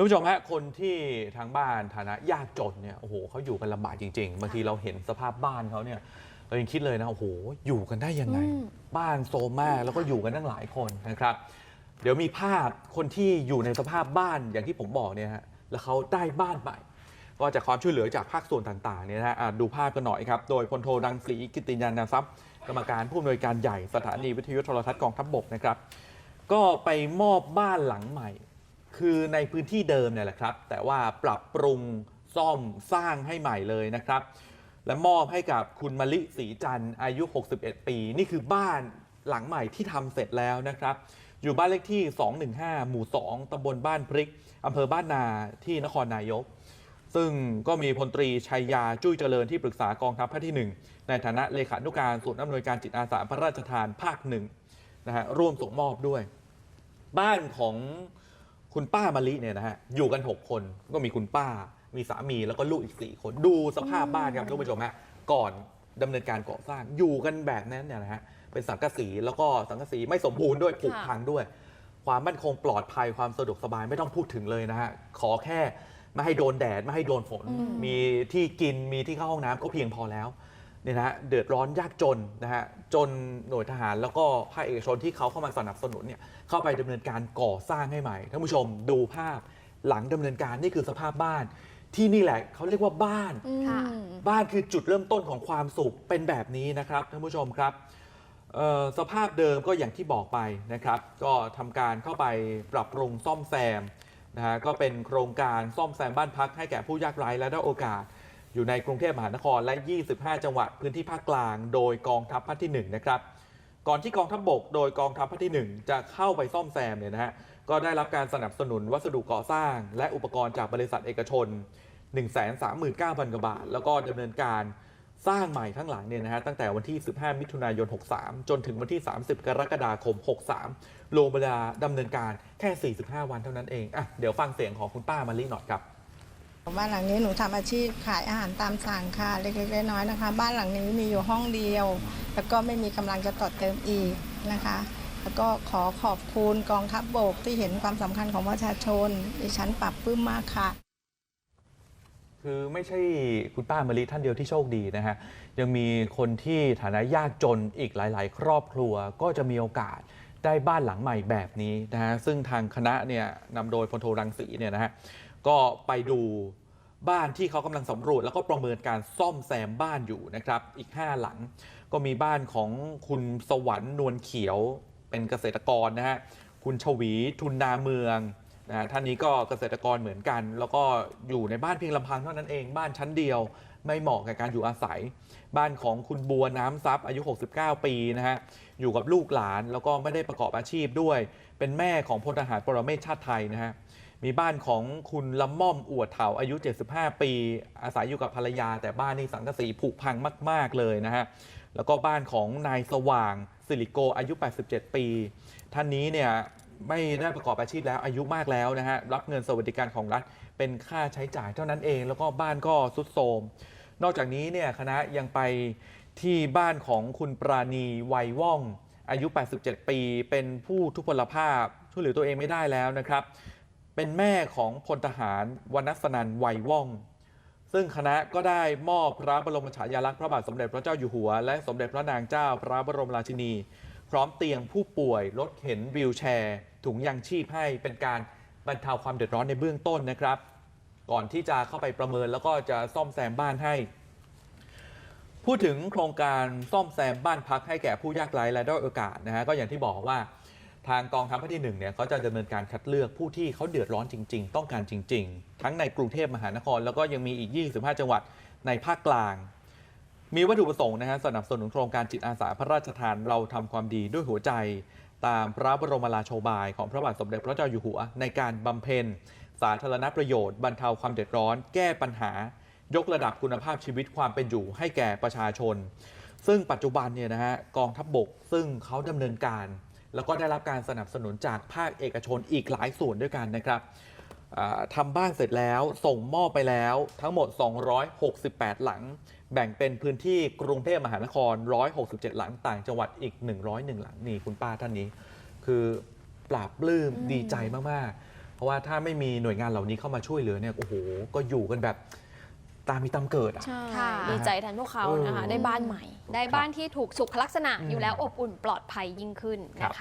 ท่านผู้ชมฮะคนที่ทางบ้านฐานะยากจนเนี่ยโอ้โหเขาอยู่กันลำบากจริงๆบางทีเราเห็นสภาพบ้านเขาเนี่ยเรายังคิดเลยนะโอ้โหอยู่กันได้ยังไงอืมบ้านโซมมากแล้วก็อยู่กันตั้งหลายคนนะครับ เดี๋ยวมีภาพคนที่อยู่ในสภาพบ้านอย่างที่ผมบอกเนี่ยฮะแล้วเขาได้บ้านใหม่ ก็จากความช่วยเหลือจากภาคส่วนต่างๆเนี่ยนะฮะอะดูภาพกันหน่อยครับโดยพลโทรังสีกิตติยานาทรัพย์กรรมการผู้อำนวยการใหญ่สถานีวิทยุโทรทัศน์กองทัพบกนะครับ ก็ไปมอบบ้านหลังใหม่ คือในพื้นที่เดิมเนี่ยแหละครับ แต่ว่าปรับปรุงซ่อมสร้างให้ใหม่เลยนะครับ และมอบให้กับคุณมะลิศรีจันทร์อายุ 61 ปี นี่คือบ้านหลังใหม่ที่ทำเสร็จแล้วนะครับ อยู่บ้านเลขที่ 215 หมู่ 2ตำบลบ้านพริกอำเภอบ้านนาที่นครนายก ซึ่งก็มีพลตรีชัยยาจุ้ยเจริญที่ปรึกษากองทัพภาคที่ 1 ในฐานะเลขานุการศูนย์อำนวยการจิตอาสาพระราชทานภาคหนึ่งนะฮะร่วมส่งมอบด้วย บ้านของ คุณป้ามะลิเนี่ยนะฮะอยู่กัน 6 คนก็มีคุณป้า มีสามีแล้วก็ลูกอีก 4 คนดูสภาพบ้านครับท่านผู้ชมฮะก่อนดำเนินการก่อสร้างอยู่กันแบบนั้นเนี่ยนะฮะเป็นสังกะสีแล้วก็สังกะสีไม่สมบูรณ์ด้วยผุพังด้วย ความมั่นคงปลอดภัยความสะดวกสบายไม่ต้องพูดถึงเลยนะฮะขอแค่ไม่ให้โดนแดดไม่ให้โดนฝน อืม มีที่กินมีที่เข้าห้องน้ำก็เพียงพอแล้ว เนี่ยนะฮะเดือดร้อนยากจนนะฮะจนหน่วยทหารแล้วก็ภาคเอกชนที่เขาเข้ามาสนับสนุนเนี่ยเข้าไปดำเนินการก่อสร้างให้ใหม่ท่านผู้ชมดูภาพหลังดำเนินการนี่คือสภาพบ้าน ที่นี่แหละเขาเรียกว่าบ้านอืมค่ะบ้านคือจุดเริ่มต้นของความสุขเป็นแบบนี้นะครับท่านผู้ชมครับเอ่อสภาพเดิมก็อย่างที่บอกไปนะครับ ก็ทำการเข้าไปปรับปรุงซ่อมแซมนะฮะก็เป็นโครงการซ่อมแซมบ้านพักให้แก่ผู้ยากไร้และได้อยโอกาส อยู่ในกรุงเทพมหานครและ 25 จังหวัดพื้นที่ภาคกลาง โดยกองทัพภาคที่ 1 นะครับ ก่อนที่กองทัพบก โดยกองทัพภาคที่ 1 จะเข้าไปซ่อมแซมเนี่ยนะฮะ ก็ได้รับการสนับสนุนวัสดุก่อสร้าง และอุปกรณ์จากบริษัทเอกชน 139,000กว่าบาท แล้วก็ดำเนินการสร้างใหม่ทั้งหลังเนี่ยนะฮะตั้งแต่วันที่ 15 มิถุนายน 63 จนถึงวันที่ 30 กรกฎาคม 63รวมเวลาดำเนินการแค่ 45 วันเท่านั้นเองอะเดี๋ยวฟังเสียงของคุณป้ามะลิหน่อยครับ บ้านหลังนี้หนูทำอาชีพขายอาหารตามสั่งค่ะเล็กๆน้อยๆนะคะ บ้านหลังนี้มีอยู่ห้องเดียว แล้วก็ไม่มีกำลังจะต่อเติมอีกนะคะ แล้วก็ขอขอบคุณกองทัพบบกที่เห็นความสำคัญของประชาชนดิฉันปรับปื้มมากค่ะ คือไม่ใช่คุณป้ามะลิท่านเดียวที่โชคดีนะฮะยังมีคนที่ฐานะยากจนอีกหลาย ๆ ครอบครัวก็จะมีโอกาส ได้บ้านหลังใหม่แบบนี้นะฮะซึ่งทางคณะเนี่ยนำโดยพลโทรังสีเนี่ยนะฮะก็ไปดูบ้านที่เขากำลังสำรวจ แล้วก็ประเมินการซ่อมแซมบ้านอยู่นะครับ อีก 5 หลัง ก็มีบ้านของคุณสวรรค์นวลเขียวเป็นเกษตรกรนะฮะคุณชวีทุนนาเมืองนะฮะท่านนี้ก็เกษตรกรเหมือนกัน แล้วก็อยู่ในบ้านเพียงลำพังเท่านั้นเองบ้านชั้นเดียว ไม่เหมาะกับการอยู่อาศัย บ้านของคุณบัวน้ำซับอายุ 69 ปีนะฮะอยู่กับลูกหลานแล้วก็ไม่ได้ประกอบอาชีพด้วย เป็นแม่ของพลทหารปรเมศชาติไทยนะฮะมีบ้านของคุณละม่อมอวดเถาอายุ 75 ปี อาศัยอยู่กับภรรยา แต่บ้านนี่สังกะสีผุพังมาก ๆ เลยนะฮะแล้วก็บ้านของนายสว่างสิริโกอายุ 87 ปี ท่านนี้เนี่ย ไม่ได้ประกอบอาชีพแล้วอายุมากแล้วนะฮะรับเงินสวัสดิการของรัฐเป็นค่าใช้จ่ายเท่านั้นเอง แล้วก็บ้านก็สุดโทรมนอกจากนี้เนี่ยคณะยังไปที่บ้านของคุณปราณีวัยว่อง อายุ 87 ปี เป็นผู้ทุพพลภาพช่วยเหลือตัวเองไม่ได้แล้วนะครับ เป็นแม่ของพลทหารวนัสนันวัยว่อง ซึ่งคณะก็ได้มอบพระบรมฉายาลักษณ์พระบาทสมเด็จพระเจ้าอยู่หัว และสมเด็จพระนางเจ้าพระบรมราชินี พร้อมเตียงผู้ป่วยรถเข็นวิวแชร์ ถุงยางชีพให้เป็นการบรรเทาความเดือดร้อนในเบื้องต้นนะครับ ก่อนที่จะเข้าไปประเมินแล้วก็จะซ่อมแซมบ้านให้ พูดถึงโครงการซ่อมแซมบ้านพักให้แก่ผู้ยากไร้และด้อยโอกาสนะฮะก็อย่างที่บอกว่าทางกองทัพภาคที่หนึ่งเนี่ยเขาจะดำเนินการคัดเลือกผู้ที่เขาเดือดร้อนจริง ๆ ต้องการจริง ๆ ทั้งในกรุงเทพมหานคร แล้วก็ยังมีอีก 25 จังหวัดในภาคกลาง มีวัตถุประสงค์นะฮะสนับสนุนโครงการจิตอาสาพระราชทานเราทำความดีด้วยหัวใจ ตามพระบรมราโชบายของพระบาทสมเด็จพระเจ้าอยู่หัว ในการบำเพ็ญ สาธารณประโยชน์บรรเทาความเดือดร้อน แก้ปัญหา ยกระดับคุณภาพชีวิตความเป็นอยู่ให้แก่ประชาชน ซึ่งปัจจุบันเนี่ยนะฮะกองทัพบบกซึ่งเขาดำเนินการ แล้วก็ได้รับการสนับสนุนจากภาคเอกชนอีกหลายส่วนด้วยกันนะครับอ่าทำบ้านเสร็จแล้วส่งมอบไปแล้วทั้งหมด 268 หลัง แบ่งเป็นพื้นที่กรุงเทพมหานคร 167 หลังต่างจังหวัดอีก 101 หลังนี่คุณป้าท่านนี้ คือปราบปลื้มดีใจมากๆราะว่าถ้าไม่มีหน่วยงานเหล่านี้เข้ามาช่วยเหลือเนี่ยโอ้โห ก็อยู่กันแบบตามมีตามเกิดอะ ใช่ค่ะ ดีใจแทนพวกเขานะคะเออได้บ้านใหม่ ได้บ้านที่ถูกสุขลักษณะอืมอยู่แล้วอบอุ่นปลอดภัยยิ่งขึ้นครับนะคะ